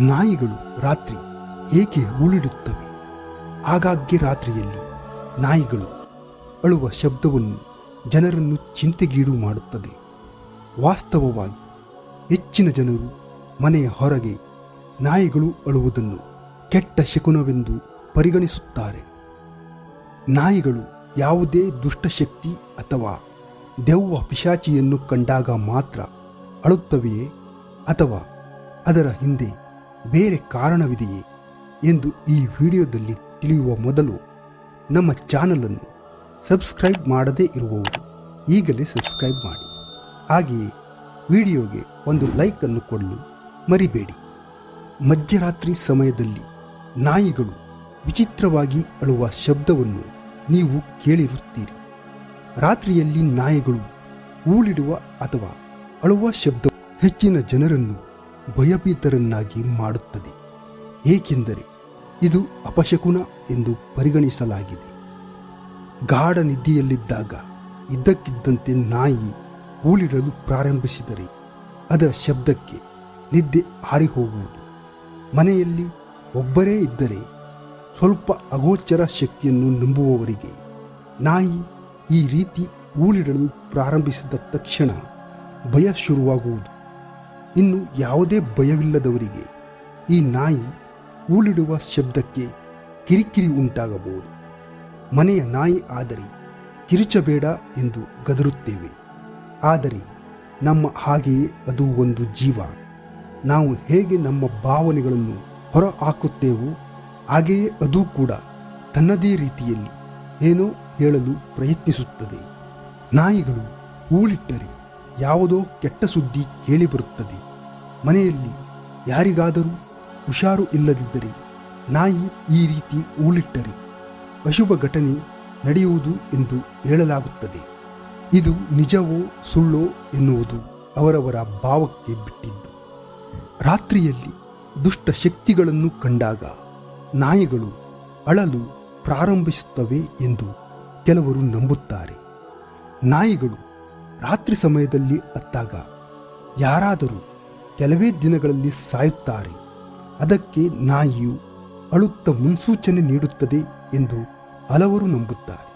ನಾಯಿಗಳು ರಾತ್ರಿ ಏಕೆ ಉಳಿಡುತ್ತವೆ ಆಗಾಗ್ಗೆ ರಾತ್ರಿಯಲ್ಲಿ ನಾಯಿಗಳು ಅಳುವ ಶಬ್ದವನ್ನು ಜನರನ್ನು ಚಿಂತೆಗೀಡು ಮಾಡುತ್ತದೆ. ವಾಸ್ತವವಾಗಿ ಹೆಚ್ಚಿನ ಜನರು ಮನೆಯ ಹೊರಗೆ ನಾಯಿಗಳು ಅಳುವುದನ್ನು ಕೆಟ್ಟ ಶಕುನವೆಂದು ಪರಿಗಣಿಸುತ್ತಾರೆ. ನಾಯಿಗಳು ಯಾವುದೇ ದುಷ್ಟಶಕ್ತಿ ಅಥವಾ ದೆವ್ವ ಪಿಶಾಚಿಯನ್ನು ಕಂಡಾಗ ಮಾತ್ರ ಅಳುತ್ತವೆಯೇ ಅಥವಾ ಅದರ ಹಿಂದೆ ಬೇರೆ ಕಾರಣವಿದೆಯೇ ಎಂದು ಈ ವಿಡಿಯೋದಲ್ಲಿ ತಿಳಿಯುವ ಮೊದಲು ನಮ್ಮ ಚಾನಲನ್ನು ಸಬ್ಸ್ಕ್ರೈಬ್ ಮಾಡದೇ ಇರುವವರು ಈಗಲೇ ಸಬ್ಸ್ಕ್ರೈಬ್ ಮಾಡಿ. ಹಾಗೆಯೇ ವಿಡಿಯೋಗೆ ಒಂದು ಲೈಕನ್ನು ಕೊಡಲು ಮರಿಬೇಡಿ. ಮಧ್ಯರಾತ್ರಿ ಸಮಯದಲ್ಲಿ ನಾಯಿಗಳು ವಿಚಿತ್ರವಾಗಿ ಅಳುವ ಶಬ್ದವನ್ನು ನೀವು ಕೇಳಿರುತ್ತೀರಿ. ರಾತ್ರಿಯಲ್ಲಿ ನಾಯಿಗಳು ಊಳಿಡುವ ಅಥವಾ ಅಳುವ ಶಬ್ದ ಹೆಚ್ಚಿನ ಜನರನ್ನು ಭಯಭೀತರನ್ನಾಗಿ ಮಾಡುತ್ತದೆ. ಏಕೆಂದರೆ ಇದು ಅಪಶಕುನ ಎಂದು ಪರಿಗಣಿಸಲಾಗಿದೆ. ಗಾಢ ನಿದ್ದೆಯಲ್ಲಿದ್ದಾಗ ಇದ್ದಕ್ಕಿದ್ದಂತೆ ನಾಯಿ ಹೂಳಿಡಲು ಪ್ರಾರಂಭಿಸಿದರೆ ಅದರ ಶಬ್ದಕ್ಕೆ ನಿದ್ದೆ ಹಾರಿಹೋಗುವುದು. ಮನೆಯಲ್ಲಿ ಒಬ್ಬರೇ ಇದ್ದರೆ ಸ್ವಲ್ಪ ಅಗೋಚರ ಶಕ್ತಿಯನ್ನು ನಂಬುವವರಿಗೆ ನಾಯಿ ಈ ರೀತಿ ಊಳಿಡಲು ಪ್ರಾರಂಭಿಸಿದ ತಕ್ಷಣ ಭಯ ಶುರುವಾಗುವುದು. ಇನ್ನು ಯಾವುದೇ ಭಯವಿಲ್ಲದವರಿಗೆ ಈ ನಾಯಿ ಊಳಿಡುವ ಶಬ್ದಕ್ಕೆ ಕಿರಿಕಿರಿ ಉಂಟಾಗಬಹುದು. ಮನೆಯ ನಾಯಿ ಆದರೆ ಕಿರುಚಬೇಡ ಎಂದು ಗದರುತ್ತೇವೆ. ಆದರೆ ನಮ್ಮ ಹಾಗೆಯೇ ಅದು ಒಂದು ಜೀವ. ನಾವು ಹೇಗೆ ನಮ್ಮ ಭಾವನೆಗಳನ್ನು ಹೊರ ಹಾಕುತ್ತೇವೋ ಹಾಗೆಯೇ ಅದು ಕೂಡ ತನ್ನದೇ ರೀತಿಯಲ್ಲಿ ಏನೋ ಹೇಳಲು ಪ್ರಯತ್ನಿಸುತ್ತದೆ. ನಾಯಿಗಳು ಊಳಿಟ್ಟರೆ ಯಾವುದೋ ಕೆಟ್ಟ ಸುದ್ದಿ ಕೇಳಿಬರುತ್ತದೆ. ಮನೆಯಲ್ಲಿ ಯಾರಿಗಾದರೂ ಹುಷಾರು ಇಲ್ಲದಿದ್ದರೆ ನಾಯಿ ಈ ರೀತಿ ಊಳಿಟ್ಟರೆ ಅಶುಭ ಘಟನೆ ನಡೆಯುವುದು ಎಂದು ಹೇಳಲಾಗುತ್ತದೆ. ಇದು ನಿಜವೋ ಸುಳ್ಳೋ ಎನ್ನುವುದು ಅವರವರ ಭಾವಕ್ಕೆ ಬಿಟ್ಟಿದ್ದು. ರಾತ್ರಿಯಲ್ಲಿ ದುಷ್ಟ ಶಕ್ತಿಗಳನ್ನು ಕಂಡಾಗ ನಾಯಿಗಳು ಅಳಲು ಪ್ರಾರಂಭಿಸುತ್ತವೆ ಎಂದು ಕೆಲವರು ನಂಬುತ್ತಾರೆ. ನಾಯಿಗಳು ರಾತ್ರಿ ಸಮಯದಲ್ಲಿ ಅತ್ತಾಗ ಯಾರಾದರೂ ಕೆಲವೇ ದಿನಗಳಲ್ಲಿ ಸಾಯುತ್ತಾರೆ. ಅದಕ್ಕೆ ನಾಯಿಯು ಅಳುತ್ತ ಮುನ್ಸೂಚನೆ ನೀಡುತ್ತದೆ ಎಂದು ಹಲವರು ನಂಬುತ್ತಾರೆ.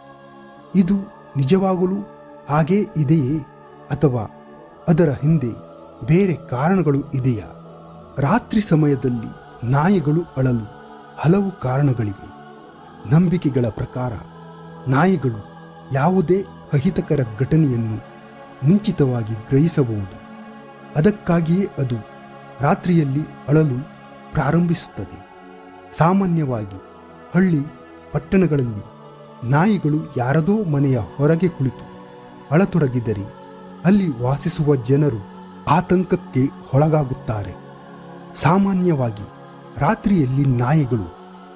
ಇದು ನಿಜವಾಗಲೂ ಹಾಗೇ ಇದೆಯೇ ಅಥವಾ ಅದರ ಹಿಂದೆ ಬೇರೆ ಕಾರಣಗಳು ಇದೆಯಾ? ರಾತ್ರಿ ಸಮಯದಲ್ಲಿ ನಾಯಿಗಳು ಅಳಲು ಹಲವು ಕಾರಣಗಳಿವೆ. ನಂಬಿಕೆಗಳ ಪ್ರಕಾರ ನಾಯಿಗಳು ಯಾವುದೇ ಅಹಿತಕರ ಘಟನೆಯನ್ನು ಮುಂಚಿತವಾಗಿ ಗ್ರಹಿಸಬಹುದು. ಅದಕ್ಕಾಗಿಯೇ ಅದು ರಾತ್ರಿಯಲ್ಲಿ ಅಳಲು ಪ್ರಾರಂಭಿಸುತ್ತದೆ. ಸಾಮಾನ್ಯವಾಗಿ ಹಳ್ಳಿ ಪಟ್ಟಣಗಳಲ್ಲಿ ನಾಯಿಗಳು ಯಾರದೋ ಮನೆಯ ಹೊರಗೆ ಕುಳಿತು ಅಳತೊಡಗಿದರೆ ಅಲ್ಲಿ ವಾಸಿಸುವ ಜನರು ಆತಂಕಕ್ಕೆ ಒಳಗಾಗುತ್ತಾರೆ. ಸಾಮಾನ್ಯವಾಗಿ ರಾತ್ರಿಯಲ್ಲಿ ನಾಯಿಗಳು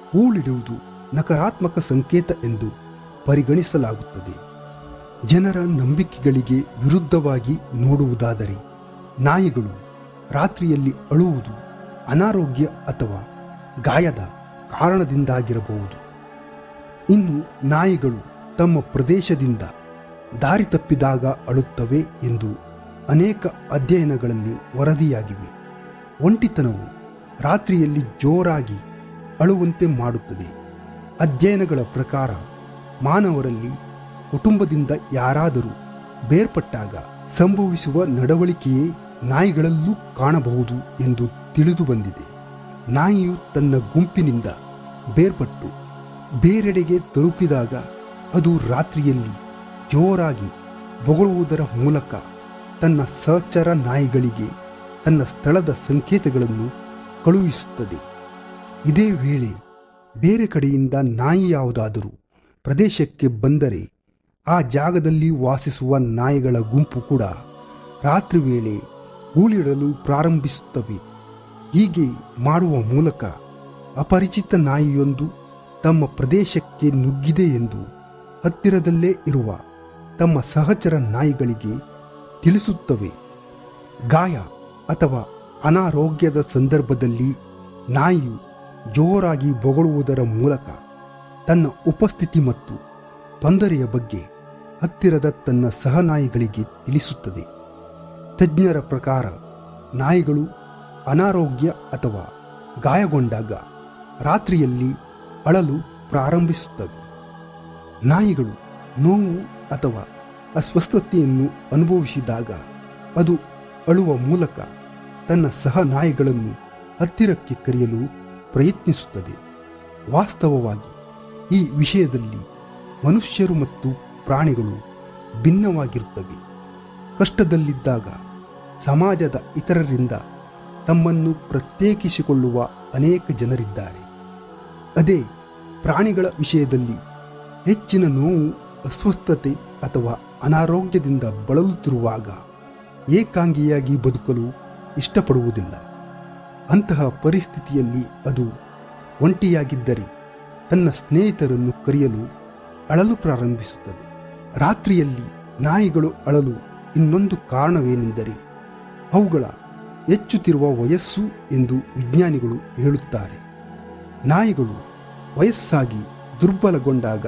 ಹೂಳಿಡುವುದು ನಕಾರಾತ್ಮಕ ಸಂಕೇತ ಎಂದು ಪರಿಗಣಿಸಲಾಗುತ್ತದೆ. ಜನರ ನಂಬಿಕೆಗಳಿಗೆ ವಿರುದ್ಧವಾಗಿ ನೋಡುವುದಾದರೆ ನಾಯಿಗಳು ರಾತ್ರಿಯಲ್ಲಿ ಅಳುವುದು ಅನಾರೋಗ್ಯ ಅಥವಾ ಗಾಯದ ಕಾರಣದಿಂದಾಗಿರಬಹುದು. ಇನ್ನು ನಾಯಿಗಳು ತಮ್ಮ ಪ್ರದೇಶದಿಂದ ದಾರಿ ತಪ್ಪಿದಾಗ ಅಳುತ್ತವೆ ಎಂದು ಅನೇಕ ಅಧ್ಯಯನಗಳಲ್ಲಿ ವರದಿಯಾಗಿವೆ. ಒಂಟಿತನವು ರಾತ್ರಿಯಲ್ಲಿ ಜೋರಾಗಿ ಅಳುವಂತೆ ಮಾಡುತ್ತದೆ. ಅಧ್ಯಯನಗಳ ಪ್ರಕಾರ ಮಾನವರಲ್ಲಿ ಕುಟುಂಬದಿಂದ ಯಾರಾದರೂ ಬೇರ್ಪಟ್ಟಾಗ ಸಂಭವಿಸುವ ನಡವಳಿಕೆಯೇ ನಾಯಿಗಳಲ್ಲೂ ಕಾಣಬಹುದು ಎಂದು ತಿಳಿದು ಬಂದಿದೆ. ನಾಯಿಯು ತನ್ನ ಗುಂಪಿನಿಂದ ಬೇರ್ಪಟ್ಟು ಬೇರೆಡೆಗೆ ತಲುಪಿದಾಗ ಅದು ರಾತ್ರಿಯಲ್ಲಿ ಜೋರಾಗಿ ಬೊಗಳುವುದರ ಮೂಲಕ ತನ್ನ ಸಹಚರ ನಾಯಿಗಳಿಗೆ ತನ್ನ ಸ್ಥಳದ ಸಂಕೇತಗಳನ್ನು ಕಳುಹಿಸುತ್ತದೆ. ಇದೇ ವೇಳೆ ಬೇರೆ ಕಡೆಯಿಂದ ನಾಯಿ ಯಾವುದಾದರೂ ಪ್ರದೇಶಕ್ಕೆ ಬಂದರೆ ಆ ಜಾಗದಲ್ಲಿ ವಾಸಿಸುವ ನಾಯಿಗಳ ಗುಂಪು ಕೂಡ ರಾತ್ರಿ ವೇಳೆ ಊಳಿಡಲು ಪ್ರಾರಂಭಿಸುತ್ತವೆ. ಹೀಗೆ ಮಾಡುವ ಮೂಲಕ ಅಪರಿಚಿತ ನಾಯಿಯೊಂದು ತಮ್ಮ ಪ್ರದೇಶಕ್ಕೆ ನುಗ್ಗಿದೆ ಎಂದು ಹತ್ತಿರದಲ್ಲೇ ಇರುವ ತಮ್ಮ ಸಹಚರ ನಾಯಿಗಳಿಗೆ ತಿಳಿಸುತ್ತವೆ. ಗಾಯ ಅಥವಾ ಅನಾರೋಗ್ಯದ ಸಂದರ್ಭದಲ್ಲಿ ನಾಯಿಯು ಜೋರಾಗಿ ಬೊಗಳುವುದರ ಮೂಲಕ ತನ್ನ ಉಪಸ್ಥಿತಿ ಮತ್ತು ತೊಂದರೆಯ ಬಗ್ಗೆ ಹತ್ತಿರದ ತನ್ನ ಸಹನಾಯಿಗಳಿಗೆ ತಿಳಿಸುತ್ತದೆ. ತಜ್ಞರ ಪ್ರಕಾರ, ನಾಯಿಗಳು ಅನಾರೋಗ್ಯ ಅಥವಾ ಗಾಯಗೊಂಡಾಗ ರಾತ್ರಿಯಲ್ಲಿ ಅಳಲು ಪ್ರಾರಂಭಿಸುತ್ತವೆ. ನಾಯಿಗಳು ನೋವು ಅಥವಾ ಅಸ್ವಸ್ಥತೆಯನ್ನು ಅನುಭವಿಸಿದಾಗ ಅದು ಅಳುವ ಮೂಲಕ ತನ್ನ ಸಹ ನಾಯಿಗಳನ್ನು ಹತ್ತಿರಕ್ಕೆ ಕರೆಯಲು ಪ್ರಯತ್ನಿಸುತ್ತದೆ. ವಾಸ್ತವವಾಗಿ ಈ ವಿಷಯದಲ್ಲಿ ಮನುಷ್ಯರು ಮತ್ತು ಪ್ರಾಣಿಗಳು ಭಿನ್ನವಾಗಿರುತ್ತವೆ. ಕಷ್ಟದಲ್ಲಿದ್ದಾಗ ಸಮಾಜದ ಇತರರಿಂದ ತಮ್ಮನ್ನು ಪ್ರತ್ಯೇಕಿಸಿಕೊಳ್ಳುವ ಅನೇಕ ಜನರಿದ್ದಾರೆ. ಅದೇ ಪ್ರಾಣಿಗಳ ವಿಷಯದಲ್ಲಿ ಹೆಚ್ಚಿನ ನೋವು, ಅಸ್ವಸ್ಥತೆ ಅಥವಾ ಅನಾರೋಗ್ಯದಿಂದ ಬಳಲುತ್ತಿರುವಾಗ ಏಕಾಂಗಿಯಾಗಿ ಬದುಕಲು ಇಷ್ಟಪಡುವುದಿಲ್ಲ. ಅಂತಹ ಪರಿಸ್ಥಿತಿಯಲ್ಲಿ ಅದು ಒಂಟಿಯಾಗಿದ್ದರೆ ತನ್ನ ಸ್ನೇಹಿತರನ್ನು ಕರೆಯಲು ಅಳಲು ಪ್ರಾರಂಭಿಸುತ್ತದೆ. ರಾತ್ರಿಯಲ್ಲಿ ನಾಯಿಗಳು ಅಳಲು ಇನ್ನೊಂದು ಕಾರಣವೇನೆಂದರೆ ಅವುಗಳ ಹೆಚ್ಚುತ್ತಿರುವ ವಯಸ್ಸು ಎಂದು ವಿಜ್ಞಾನಿಗಳು ಹೇಳುತ್ತಾರೆ. ನಾಯಿಗಳು ವಯಸ್ಸಾಗಿ ದುರ್ಬಲಗೊಂಡಾಗ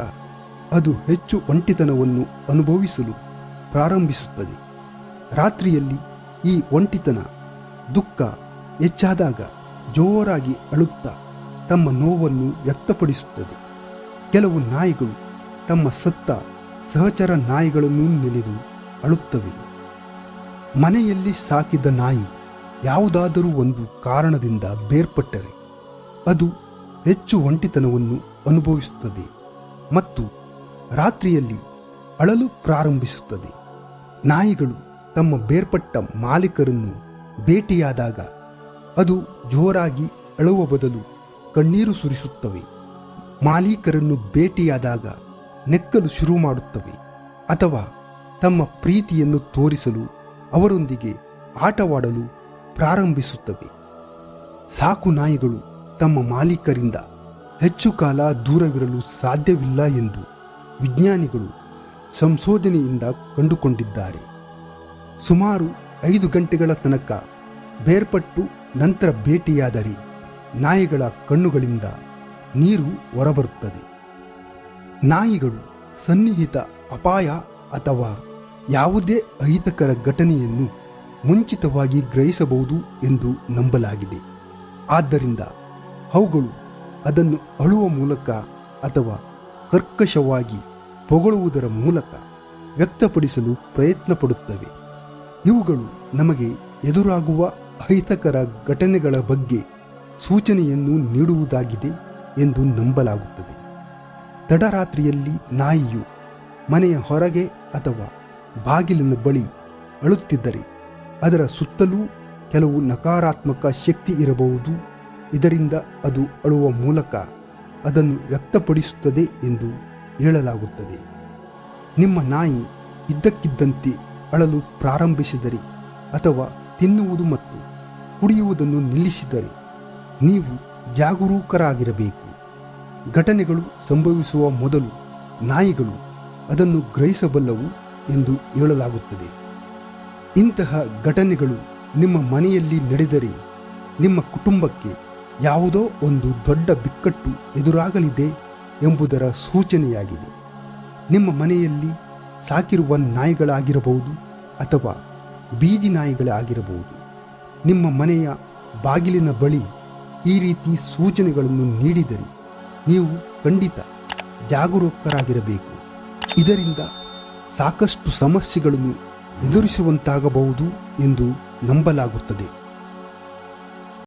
ಅದು ಹೆಚ್ಚು ಒಂಟಿತನವನ್ನು ಅನುಭವಿಸಲು ಪ್ರಾರಂಭಿಸುತ್ತದೆ. ರಾತ್ರಿಯಲ್ಲಿ ಈ ಒಂಟಿತನ ದುಃಖ ಹೆಚ್ಚಾದಾಗ ಜೋರಾಗಿ ಅಳುತ್ತಾ ತಮ್ಮ ನೋವನ್ನು ವ್ಯಕ್ತಪಡಿಸುತ್ತದೆ. ಕೆಲವು ನಾಯಿಗಳು ತಮ್ಮ ಸತ್ತ ಸಹಚರ ನಾಯಿಗಳನ್ನು ನೆನೆದು ಅಳುತ್ತವೆ. ಮನೆಯಲ್ಲಿ ಸಾಕಿದ ನಾಯಿ ಯಾವುದಾದರೂ ಒಂದು ಕಾರಣದಿಂದ ಬೇರ್ಪಟ್ಟರೆ ಅದು ಹೆಚ್ಚು ಒಂಟಿತನವನ್ನು ಅನುಭವಿಸುತ್ತದೆ ಮತ್ತು ರಾತ್ರಿಯಲ್ಲಿ ಅಳಲು ಪ್ರಾರಂಭಿಸುತ್ತದೆ. ನಾಯಿಗಳು ತಮ್ಮ ಬೇರ್ಪಟ್ಟ ಮಾಲೀಕರನ್ನು ಭೇಟಿಯಾದಾಗ ಅದು ಜೋರಾಗಿ ಅಳುವ ಬದಲು ಕಣ್ಣೀರು ಸುರಿಸುತ್ತವೆ. ಮಾಲೀಕರನ್ನು ಭೇಟಿಯಾದಾಗ ನೆಕ್ಕಲು ಶುರು ಮಾಡುತ್ತವೆ ಅಥವಾ ತಮ್ಮ ಪ್ರೀತಿಯನ್ನು ತೋರಿಸಲು ಅವರೊಂದಿಗೆ ಆಟವಾಡಲು ಪ್ರಾರಂಭಿಸುತ್ತವೆ. ಸಾಕು ನಾಯಿಗಳು ತಮ್ಮ ಮಾಲೀಕರಿಂದ ಹೆಚ್ಚು ಕಾಲ ದೂರವಿರಲು ಸಾಧ್ಯವಿಲ್ಲ ಎಂದು ವಿಜ್ಞಾನಿಗಳು ಸಂಶೋಧನೆಯಿಂದ ಕಂಡುಕೊಂಡಿದ್ದಾರೆ. ಸುಮಾರು ಐದು ಗಂಟೆಗಳ ತನಕ ಬೇರ್ಪಟ್ಟು ನಂತರ ಭೇಟಿಯಾದರೆ ನಾಯಿಗಳ ಕಣ್ಣುಗಳಿಂದ ನೀರು ಹೊರಬರುತ್ತದೆ. ನಾಯಿಗಳು, ಸನ್ನಿಹಿತ, ಅಪಾಯ ಅಥವಾ ಯಾವುದೇ ಅಹಿತಕರ ಘಟನೆಯನ್ನು ಮುಂಚಿತವಾಗಿ ಗ್ರಹಿಸಬಹುದು ಎಂದು ನಂಬಲಾಗಿದೆ. ಆದ್ದರಿಂದ ಅವುಗಳು ಅದನ್ನು ಅಳುವ ಮೂಲಕ ಅಥವಾ ಕರ್ಕಶವಾಗಿ ಪೊಗಳುವುದರ ಮೂಲಕ ವ್ಯಕ್ತಪಡಿಸಲು ಪ್ರಯತ್ನ ಪಡುತ್ತವೆ ಇವುಗಳು ನಮಗೆ ಎದುರಾಗುವ ಅಹಿತಕರ ಘಟನೆಗಳ ಬಗ್ಗೆ ಸೂಚನೆಯನ್ನು ನೀಡುವುದಾಗಿದೆ ಎಂದು ನಂಬಲಾಗುತ್ತದೆ. ತಡರಾತ್ರಿಯಲ್ಲಿ ನಾಯಿಯು ಮನೆಯ ಹೊರಗೆ ಅಥವಾ ಬಾಗಿಲಿನ ಬಳಿ ಅಳುತ್ತಿದ್ದರೆ ಅದರ ಸುತ್ತಲೂ ಕೆಲವು ನಕಾರಾತ್ಮಕ ಶಕ್ತಿ ಇರಬಹುದು. ಇದರಿಂದ ಅದು ಅಳುವ ಮೂಲಕ ಅದನ್ನು ವ್ಯಕ್ತಪಡಿಸುತ್ತದೆ ಎಂದು ಹೇಳಲಾಗುತ್ತದೆ. ನಿಮ್ಮ ನಾಯಿ ಇದ್ದಕ್ಕಿದ್ದಂತೆ ಅಳಲು ಪ್ರಾರಂಭಿಸಿದರೆ ಅಥವಾ ತಿನ್ನುವುದು ಮತ್ತು ಕುಡಿಯುವುದನ್ನು ನಿಲ್ಲಿಸಿದರೆ ನೀವು ಜಾಗರೂಕರಾಗಿರಬೇಕು. ಘಟನೆಗಳು ಸಂಭವಿಸುವ ಮೊದಲು ನಾಯಿಗಳು ಅದನ್ನು ಗ್ರಹಿಸಬಲ್ಲವು ಎಂದು ಹೇಳಲಾಗುತ್ತದೆ. ಇಂತಹ ಘಟನೆಗಳು ನಿಮ್ಮ ಮನೆಯಲ್ಲಿ ನಡೆದರೆ ನಿಮ್ಮ ಕುಟುಂಬಕ್ಕೆ ಯಾವುದೋ ಒಂದು ದೊಡ್ಡ ಬಿಕ್ಕಟ್ಟು ಎದುರಾಗಲಿದೆ ಎಂಬುದರ ಸೂಚನೆಯಾಗಿದೆ. ನಿಮ್ಮ ಮನೆಯಲ್ಲಿ ಸಾಕಿರುವ ನಾಯಿಗಳಾಗಿರಬಹುದು ಅಥವಾ ಬೀದಿ ನಾಯಿಗಳಾಗಿರಬಹುದು. ನಿಮ್ಮ ಮನೆಯ ಬಾಗಿಲಿನ ಬಳಿ ಈ ರೀತಿ ಸೂಚನೆಗಳನ್ನು ನೀಡಿದರೆ ನೀವು ಖಂಡಿತ ಜಾಗರೂಕರಾಗಿರಬೇಕು. ಇದರಿಂದ ಸಾಕಷ್ಟು ಸಮಸ್ಯೆಗಳನ್ನು ಎದುರಿಸುವಂತಾಗಬಹುದು ಎಂದು ನಂಬಲಾಗುತ್ತದೆ.